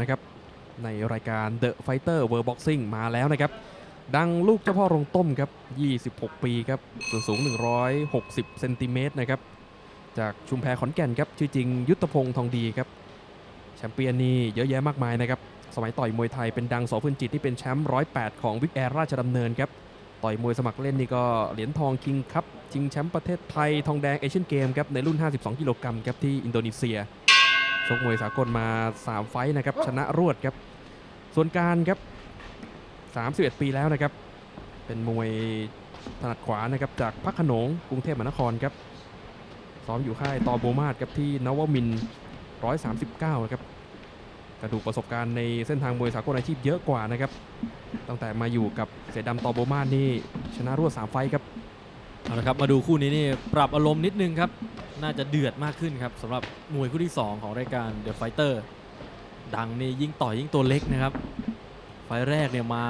นะครับในรายการ The Fighter World Boxing มาแล้วนะครับ ดังลูกเจ้าพ่อรงต้มครับ 26 ปีครับส่วนสูง 160 เซนติเมตรนะครับ จากชุมแพขอนแก่นครับ ชื่อจริงยุทธพงศ์ทองดีครับ แชมเปี้ยนนี่เยอะแยะมากมายนะครับ สมัยต่อยมวยไทยเป็นดังสอพื้นจิตที่เป็นแชมป์108 ของวิกแอร์ราชดำเนินครับ ต่อยมวยสมัครเล่นนี่ก็เหรียญทองคิงคัพชิงแชมป์ประเทศไทยทองแดงเอเชียนเกมครับในรุ่น 52 กิโลกรัมครับที่อินโดนีเซีย ชกมวยสากลมา 3 ไฟต์นะครับชนะรวดครับ ส่วนการครับ 31 ปีแล้วนะครับ เป็นมวยถนัดขวานะครับจากพักขนงกรุงเทพมหานครครับซ้อมอยู่ค่ายตอโบมาศครับที่นวมินทร์139นะครับกระดูกประสบการณ์ในเส้นทางมวยสากลอาชีพเยอะกว่านะครับ ตั้งแต่มาอยู่กับเสยดำตอโบมาศนี่ชนะรวด 3 ไฟต์ครับ เอาละครับมาดูคู่นี้นี่ปรับอารมณ์นิดนึงครับ น่าจะเดือดมากขึ้นครับสำหรับมวยคู่ที่ 2 ของรายการ The Fighter ดังนี่ยิ่งต่อยยิ่งตัวเล็กนะครับ ไฟล์แรกเนี่ยมา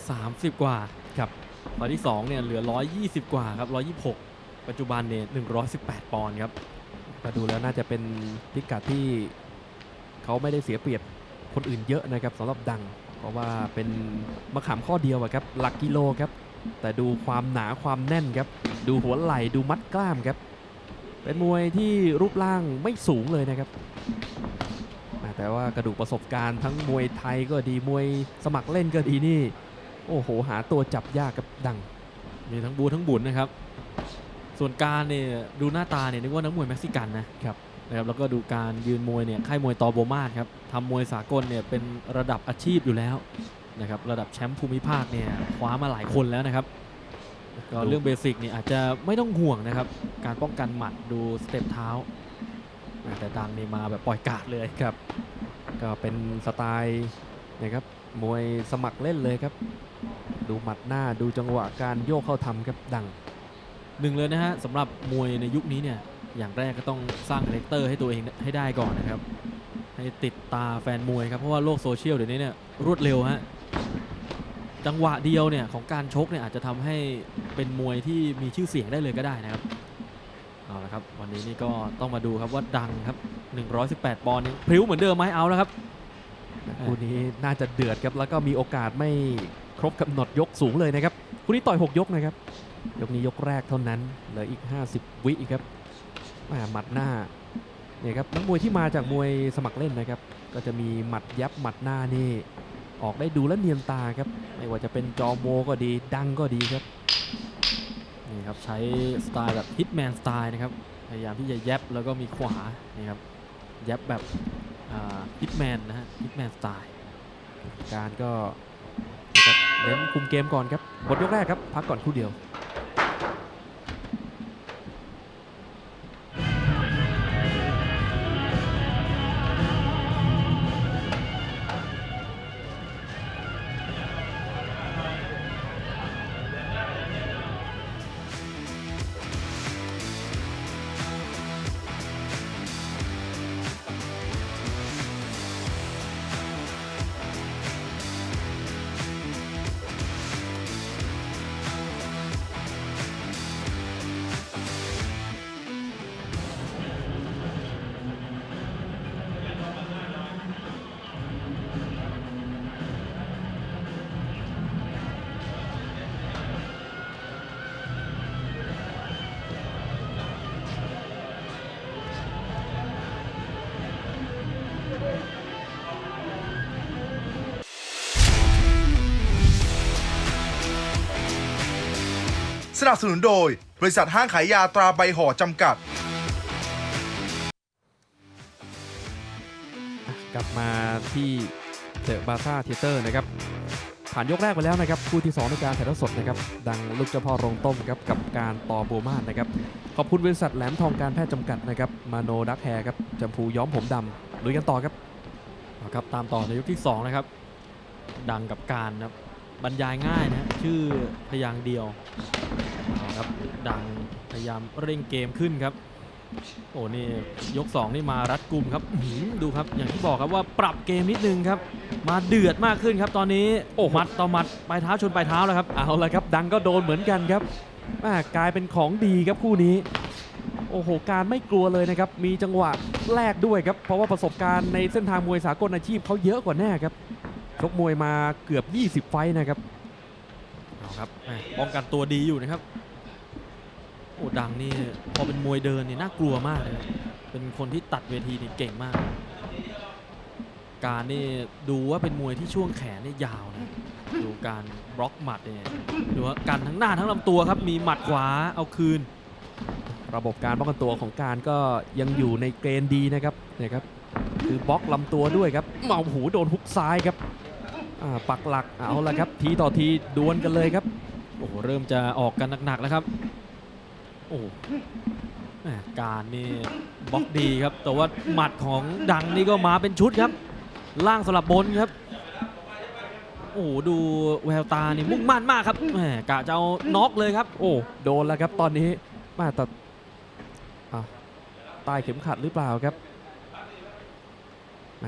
130 กว่าครับไฟล์ที่2เนี่ยเหลือ 120 กว่าครับ 126 ปัจจุบันเนี่ย118 ปอนด์ครับแต่ดูแล้วน่าจะเป็นพิกัดที่เขาไม่ได้เสียเปรียบคนอื่นเยอะนะครับสำหรับดัง เพราะว่าเป็นมะขามข้อเดียวอะครับหลักกิโลครับ แต่ดูความหนาความแน่นครับ ดูหัวไหล่ดูมัดกล้ามครับ เป็นมวยที่รูปร่างไม่สูงเลยนะครับอ่าแต่ว่ากระดูกประสบการณ์ทั้งมวยไทยก็ดีมวยสมัครเล่นก็ดีนี่ โอ้โห หาตัวจับยากกับดัง มีทั้งบูทั้งบุญนะครับ ส่วนการเนี่ยดูหน้าตาเนี่ยนึกว่านักมวยเม็กซิกันนะครับนะครับแล้วก็ดูการยืนมวยเนี่ยค่ายมวยตอโบมาศครับทำมวยสากลเนี่ยเป็นระดับอาชีพอยู่แล้ว นะครับระดับแชมป์ภูมิภาคเนี่ยคว้ามาหลายคนแล้วนะครับก็เรื่องเบสิกเนี่ยอาจจะไม่ต้องห่วงนะครับ การป้องกันหมัดดูสเต็ปเท้า แต่ดังนี่มาแบบปล่อยกาดเลยครับ ก็เป็นสไตล์นะครับมวยสมัครเล่นเลยครับ ดูหมัดหน้าดูจังหวะการโยกเข้าทำครับดังหนึ่งเลยนะฮะสำหรับมวยในยุคนี้เนี่ยอย่างแรกก็ต้องสร้างคาแรคเตอร์ให้ตัวเองให้ได้ก่อนนะครับ ให้ติดตาแฟนมวยครับเพราะว่าโลกโซเชียลเดี๋ยวนี้เนี่ยรวดเร็วฮะ จังหวะเดียวเนี่ยของการชกเนี่ยอาจจะทำให้เป็นมวยที่มีชื่อเสียงได้เลยก็ได้นะครับเอาละครับวันนี้นี่ก็ต้องมาดูครับว่าดังครับ 118 ปอนด์พริ้วเหมือนเดิมไหมเอาแล้วครับคู่นี้น่าจะเดือดครับแล้วก็มีโอกาสไม่ครบกำหนดยกสูงเลยนะครับคู่นี้ต่อย 6 ยกนะครับยกนี้ยกแรกเท่านั้นเหลืออีก 50 วิอีกครับม่หมัดหน้าเนี่ยครับนักมวยที่มาจากมวยสมัครเล่นนะครับ ก็จะมีหมัดยับหมัดหน้านี่ ออกได้ดูและเนียนตาครับ ไม่ว่าจะเป็นจอโมก็ดีดังก็ดีครับ นี่ครับใช้สไตล์แบบฮิตแมนสไตล์นะครับ พยายามที่จะแยบแล้วก็มีขวา นี่ครับ แยบแบบฮิตแมนนะฮะฮิตแมนสไตล์ การก็เน้นคุมเกมก่อนครับหมดยกแรกครับ พักก่อนคู่เดียว สนับสนุนโดย บริษัทห้างขายยาตราใบห่อจำกัด กลับมาที่เดอะบาซ่าเทเตอร์นะครับ ผ่านยกแรกไปแล้วนะครับคู่ที่2ในการถ่ายทอดสดนะครับ ดังลูกเจ้าพ่อโรงต้มครับกับการต่อโบมาศนะครับ ขอบคุณบริษัทแหลมทองการแพทย์จำกัดนะครับ มาโนดักแฮร์ครับจำพูย้อมผมดำลุยกันต่อครับครับตามต่อในยกที่ 2 นะครับ ดังกับการนะครับ บรรยายง่ายนะฮะชื่อพยางค์เดียวเอาครับดังพยายามเร่งเกมขึ้นครับโอ้นี่ยก 2 นี่มารัดกุมครับอื้อหือดูครับอย่างที่บอกครับว่าปรับเกมนิดนึงครับ มาเดือดมากขึ้นครับตอนนี้โอ้หมัดต่อหมัดปลายเท้าชนปลายเท้าแล้วครับเอาละครับดังก็โดนเหมือนกันครับแม่กลายเป็นของดีครับคู่นี้โโอ้โหการไม่กลัวเลยนะครับ มีจังหวะแรกด้วยครับ เพราะว่าประสบการณ์ในเส้นทางมวยสากลอาชีพเขาเยอะกว่าแน่ครับช กมวยมาเกือบ 20 ไฟต์นะครับเอาครับแหม่ป้องกันตัวดีอยู่นะครับ โอ้ดังนี่พอเป็นมวยเดินนี่น่ากลัวมากเลยครับเป็นคนที่ตัดเวทีนี่เก่งมาก การนี่ดูว่าเป็นมวยที่ช่วงแขนนี่ยาวนะดูการบล็อกหมัดเนี่ยดูว่ากันทั้งหน้าทั้งลำตัวครับมีหมัดขวาเอาคืน ระบบการป้องกันตัวของการก็ยังอยู่ในเกณฑ์ดีนะครับเนี่ยครับคือบล็อกลำตัวด้วยครับเมาหูโดนฮุกซ้ายครับอ่า ปักหลักเอาละครับ ทีต่อทีดวลกันเลยครับโอ้โหเริ่มจะออกกันหนักๆแล้วครับโอ้การนี่บล็อกดีครับ แต่ว่าหมัดของดังนี่ก็มาเป็นชุดครับ ล่างสลับบนครับโอ้ดูแววตานี่มุ่งมั่นมากครับแหมกะจะเอาน็อกเลยครับ โอ้โดนแล้วครับตอนนี้มาแต่อะใต้เข็มขัดหรือเปล่าครับ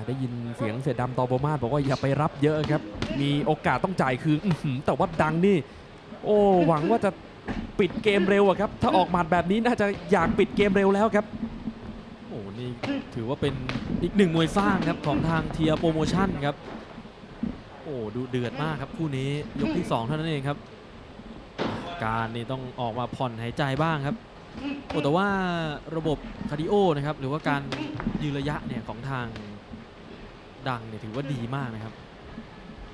ได้ยินเสียงเสียดำตอโบมาบอกว่าอย่าไปรับเยอะครับ มีโอกาสต้องจ่ายคือื้อหือแต่ว่าดังนี่ โอ้หวังว่าจะปิดเกมเร็วอะครับ ถ้าออกหมัดแบบนี้น่าจะอยากปิดเกมเร็วแล้วครับ โอ้โหนี่ถือว่าเป็นอีกหนึ่งมวยสร้างครับของทางเทียโปรโมชั่นครับ โอ้ดูเดือดมากครับคู่นี้ยกที่2เท่านั้นเองครับ การนี่ต้องออกมาผ่อนหายใจบ้างครับโอ้แต่ว่าระบบคาร์ดิโอนะครับหรือว่าการยืนระยะเนี่ยของทาง ดังเนี่ยถือว่าดีมากนะครับ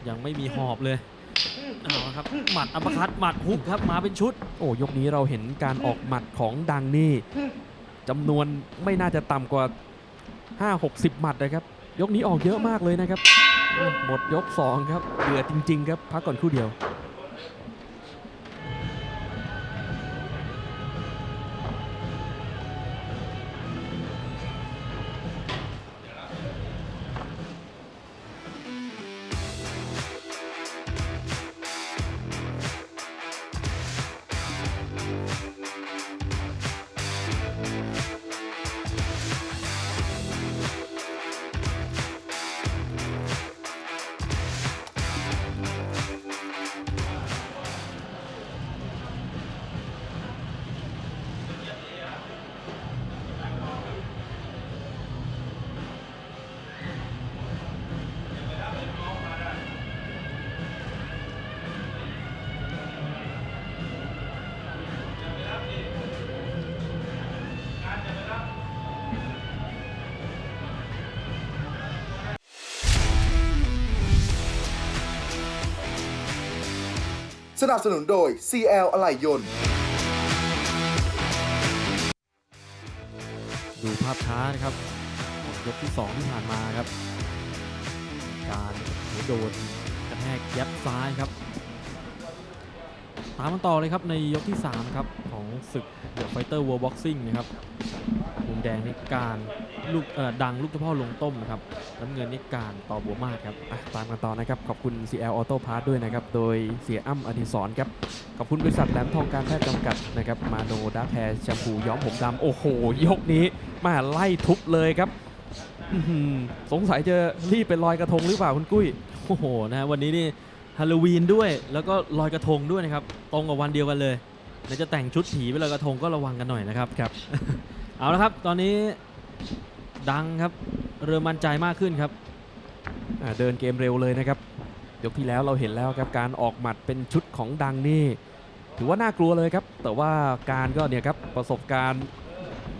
ยังไม่มีหอบเลยเอาละครับหมัดอัปคัตหมัดฮุกครับมาเป็นชุด โอ้ยกนี้เราเห็นการออกหมัดของดังนี่จำนวนไม่น่าจะต่ำกว่า 5-60 หมัดนะครับ ยกนี้ออกเยอะมากเลยนะครับ หมดยก 2 ครับเดือดจริง ๆ ครับ พักก่อนครู่เดียว สนับสนุนโดย CL อะไหล่ยนต์ ดูภาพช้านะครับของยกที่ 2 ที่ผ่านมาครับ การโดนกระแทกยับซ้ายครับ ตามกันต่อเลยครับในยกที่ 3 ครับ ของศึก The Fighter World Boxing นะครับมุมแดงในการ ลูกเอ่อดังลูกเจ้าพ่อลงต้มนะครับน้ำเงินนี่การต่อบัวมาศครับอะตามกันต่อนะครับ ขอบคุณ CL Auto Parts ด้วยนะครับ โดยเสียอ้ำอดิศรครับ ขอบคุณบริษัทแหลมทองการแพทย์จำกัดนะครับ มาโนดาแคร์แชมพูย้อมผมดำโอ้โห ยกนี้มาไล่ทุบเลยครับอื้อหือสงสัยจะรีบไปลอยกระทงหรือเปล่าคุณกุ้ย โอ้โหนะฮะวันนี้นี่ฮาโลวีนด้วย แล้วก็ลอยกระทงด้วยนะครับ ตรงกับวันเดียวกันเลยเดี๋ยวจะแต่งชุดผีไปลอยกระทงก็ระวังกันหน่อยนะครับครับ เอาละครับ ตอนนี้ ดังครับ เริ่มมั่นใจมากขึ้นครับอ่าเดินเกมเร็วเลยนะครับยกที่แล้วเราเห็นแล้วครับการออกหมัดเป็นชุดของดังนี่ ถือว่าน่ากลัวเลยครับ แต่ว่าการก็เนี่ยครับประสบการณ์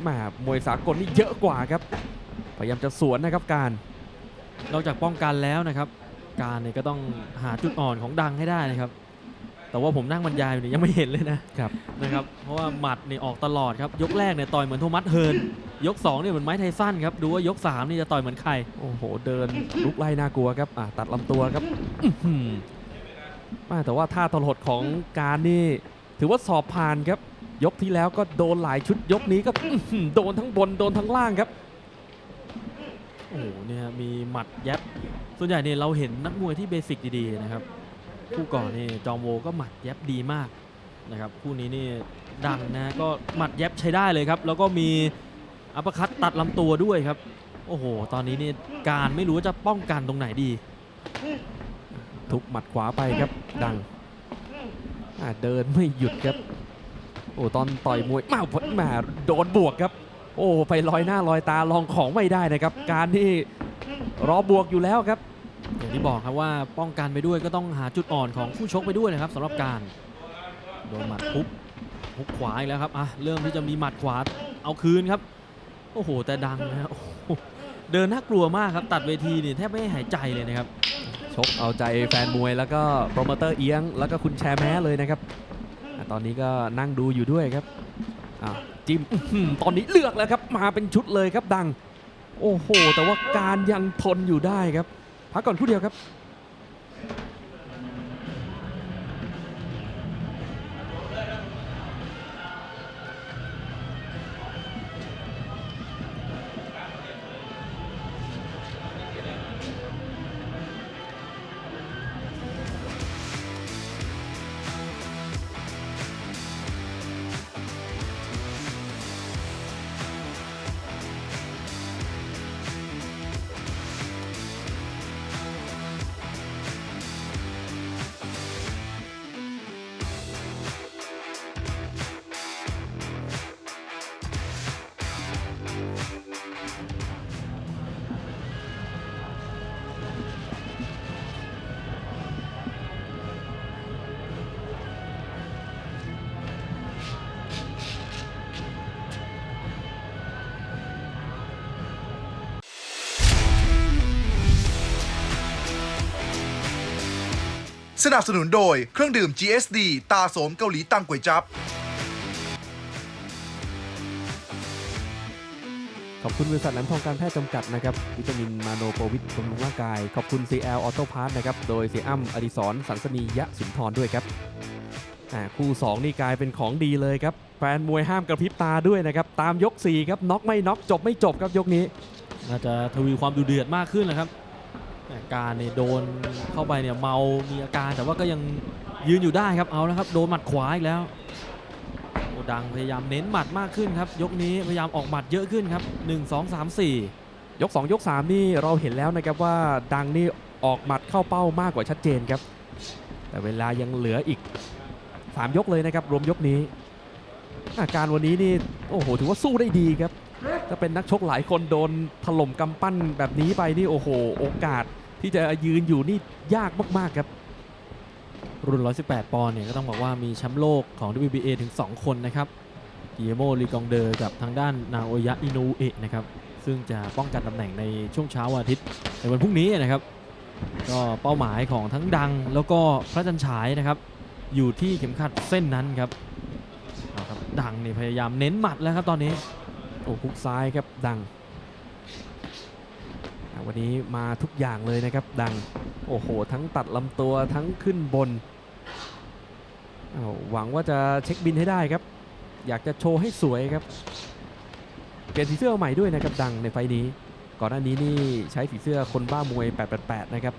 แหมมวยสากลนี่เยอะกว่าครับ พยายามจะสวนนะครับการนอกจากป้องกันแล้วนะครับ การเนี่ยก็ต้องหาจุดอ่อนของดังให้ได้นะครับ แต่ว่าผมนั่งบรรยายอยู่เนี่ยยังไม่เห็นเลยนะครับนะครับ เพราะว่าหมัดนี่ออกตลอดครับยกแรกเนี่ยต่อยเหมือนโทมัสเฮิร์น ยก2เนี่ยเหมือนไม้ไทสันครับดูว่ายก3นี่จะต่อยเหมือนใครโอ้โห เดินลุกไล่น่ากลัวครับอะตัดลำตัวครับอื้อหืออ่าแต่ว่าท่าตลดของการนี่ถือว่าสอบผ่านครับ ยกที่แล้วก็โดนหลายชุดยกนี้ก็อื้อหือโดนทั้งบนโดนทั้งล่างครับ โอ้โหเนี่ยมีหมัดแยบส่วนใหญ่เนี่ยเราเห็นนักมวยที่เบสิกดีๆนะครับคู่ก่อนนี่จอมโวก็หมัดแยบดีมากนะครับคู่นี้นี่ดังนะก็หมัดแยบใช้ได้เลยครับ แล้วก็มี อัปคัตตัดลำตัวด้วยครับ โอ้โห ตอนนี้นี่การไม่รู้ว่าจะป้องกันตรงไหนดี ทุกหมัดขวาไปครับ ดังเดินไม่หยุดครับ โอ้ตอนต่อยมวยมาพดมาโดนบวกครับ โอ้ไปลอยหน้าลอยตาลองของไม่ได้นะครับ การที่รอบวกอยู่แล้วครับอย่างที่บอกครับว่าป้องกันไปด้วยก็ต้องหาจุดอ่อนของคู่ชกไปด้วยนะครับสำหรับการโดนหมัดฮุกฮุกขวาอีกแล้วครับอะเริ่มที่จะมีหมัดขวาเอาคืนครับ โอ้โห แต่ดังนะโอ้โหเดินน่ากลัวมากครับ ตัดเวทีนี่แทบไม่หายใจเลยนะครับ ชกเอาใจแฟนมวยแล้วก็โปรโมเตอร์เอียง แล้วก็คุณแชร์แม้เลยนะครับอะตอนนี้ก็นั่งดูอยู่ด้วยครับอ้าวจิ้มอื้อหือตอนนี้เลือกแล้วครับมาเป็นชุดเลยครับดัง โอ้โห แต่ว่าการยังทนอยู่ได้ครับ พักก่อนคู่เดียวครับ สนับสนุนโดยเครื่องดื่ม GSD ตาโสมเกาหลีตังก๋วยจับ ขอบคุณบริษัทแหลมทองการแพทย์จำกัดนะครับ วิตามินมาโนโปรวิตบำรุงร่างกาย ขอบคุณ CL Auto Parts นะครับ โดยเสียอ้ำอดิศรสันสนียะสุนทรด้วยครับอ่าคู่ 2 นี่กลายเป็นของดีเลยครับ แฟนมวยห้ามกระพริบตาด้วยนะครับ ตามยก 4 ครับ น็อกไม่น็อกจบไม่จบครับยกนี้ น่าจะทวีความดุเดือดมากขึ้นนะครับแต่ การเนี่ยโดนเข้าไปเนี่ยเมา มีอาการแต่ว่าก็ยังยืนอยู่ได้ครับ เอาแล้วครับ โดนหมัดขวาอีกแล้วโอดังพยายามเน้นหมัดมากขึ้นครับ ยกนี้พยายามออกหมัดเยอะขึ้นครับ 1 2 3 4 ยก 2 ยก 3 นี่เราเห็นแล้วนะครับว่าดังนี่ออกหมัดเข้าเป้ามากกว่าชัดเจนครับ แต่เวลายังเหลืออีก 3 ยกเลยนะครับ รวมยกนี้ อาการวันนี้นี่โอ้โหถือว่าสู้ได้ดีครับถ้าเป็นนักชกหลายคนโดนถล่มกำปั้นแบบนี้ไปนี่โอ้โห โอกาส ที่จะยืนอยู่นี่ยากมากๆครับ รุ่น 118 ปอนด์เนี่ยก็ต้องบอกว่ามีแชมป์โลกของ WBA ถึง 2 คนนะครับกิเอโมลีกองเดอร์กับทางด้านนาโอยะอินูเอะนะครับ ซึ่งจะป้องกันตำแหน่งในช่วงเช้าวันอาทิตย์ในวันพรุ่งนี้นะครับ ก็เป้าหมายของทั้งดังแล้วก็พระจันฉายนะครับ อยู่ที่เข็มขัดเส้นนั้นครับเอาครับดังเนี่ยพยายามเน้นหมัดแล้วครับตอนนี้โอ้คุกซ้ายครับดัง วันนี้มาทุกอย่างเลยนะครับดัง โอ้โห ทั้งตัดลำตัวทั้งขึ้นบน หวังว่าจะเช็คบินให้ได้ครับ อยากจะโชว์ให้สวยครับ เปลี่ยนสีเสื้อใหม่ด้วยนะครับดังในไฟนี้ ก่อนหน้านี้นี่ใช้สีเสื้อคนบ้ามวย 888 นะครับ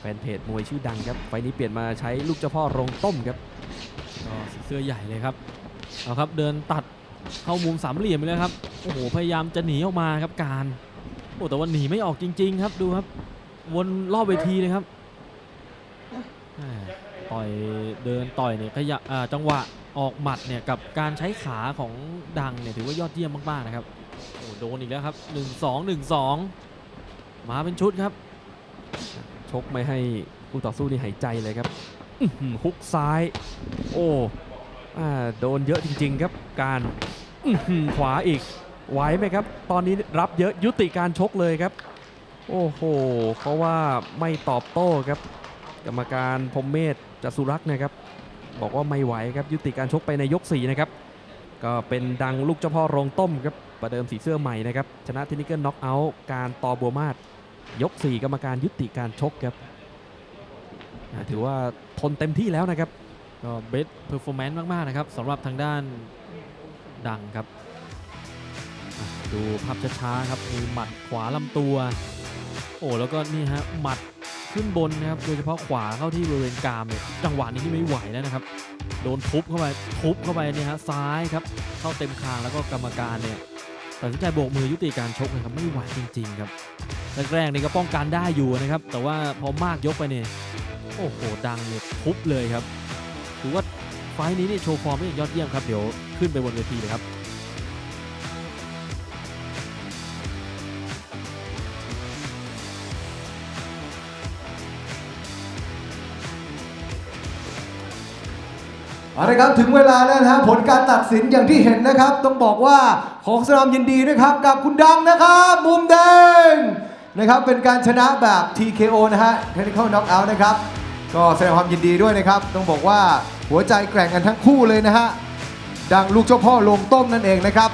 แฟนเพจมวยชื่อดังครับ ไฟนี้เปลี่ยนมาใช้ลูกเจ้าพ่อโรงต้มครับก็สีเสื้อใหญ่เลยครับ เอาครับเดินตัดเข้ามุมสามเหลี่ยมไปเลยครับ โอ้โห พยายามจะหนีออกมาครับการ อ้แต่ว่าหนีไม่ออกจริง ๆ ครับดูครับ วนรอบเวทีเลยครับแหม่ต่อยเดินต่อยเนี่ยขยะอ่าจังหวะออกหมัดเนี่ยกับการใช้ขาของดังเนี่ยถือว่ายอดเยี่ยมมากๆนะครับโอ้โดนอีกแล้วครับ 1 2 1 2 มาเป็นชุดครับ ชกไม่ให้คู่ต่อสู้นี่หายใจเลยครับอื้อหือฮุกซ้าย โอ้อ่าโดนเยอะจริง ๆ ครับการอื้อหือขวาอีก ไหวไหมครับ ตอนนี้รับเยอะยุติการชกเลยครับ โอ้โห เพราะว่าไม่ตอบโต้ครับ กรรมการพรมเมธจสุรักษ์นะครับ บอกว่าไม่ไหวครับยุติการชกไปในยก4นะครับ ก็เป็นดังลูกเจ้าพ่อโรงต้มครับ ประเดิมสีเสื้อใหม่นะครับ ชนะเทคนิเกิลน็อกเอาท์การตอบัวมาศยก 4 กรรมการยุติการชกครับถือว่าทนเต็มที่แล้วนะครับ ก็เบสเพอร์ฟอร์แมนซ์มาก ๆ นะครับสำหรับทางด้านดังครับ ดูภาพช้าๆครับมีหมัดขวาลำตัว โอ้แล้วก็นี่ฮะหมัดขึ้นบนนะครับโดยเฉพาะขวาเข้าที่บริเวณกรามเนี่ยจังหวะนี้ที่ไม่ไหวแล้วนะครับ โดนทุบเข้าไปทุบเข้าไปเนี่ยฮะซ้ายครับเข้าเต็มคางแล้วก็กรรมการเนี่ยตัดสินใจโบกมือยุติการชกนะครับไม่ไหวจริง ๆ ครับแรกๆนี่ก็ป้องกันได้อยู่นะครับ แต่ว่าพอมากยกไปเนี่ยโอ้โหดังเนี่ยทุบเลยครับถือว่าไฟน์นี้นี่โชว์ฟอร์มได้อย่างยอดเยี่ยมครับเดี๋ยวขึ้นไปบนเวทีเลยครับ เอาละครับถึงเวลาแล้วนะฮะผลการตัดสินอย่างที่เห็นนะครับ ต้องบอกว่าของสนามยินดีด้วยครับ กับคุณดังนะครับ มุมแดงนะครับเป็นการชนะแบบ TKO นะฮะ Technical Knockout นะครับ ก็แสดงความยินดีด้วยนะครับ ต้องบอกว่าหัวใจแกร่งกันทั้งคู่เลยนะฮะดังลูกเจ้าพ่อลงต้มนั่นเองนะครับ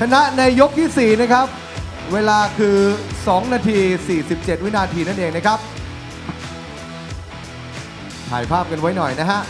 ชนะในยกทีสี่4 นะครับ เวลาคือ 2 นาที 47 วินาทีนั่นเองนะครับ ถ่ายภาพกันไว้หน่อยนะฮะ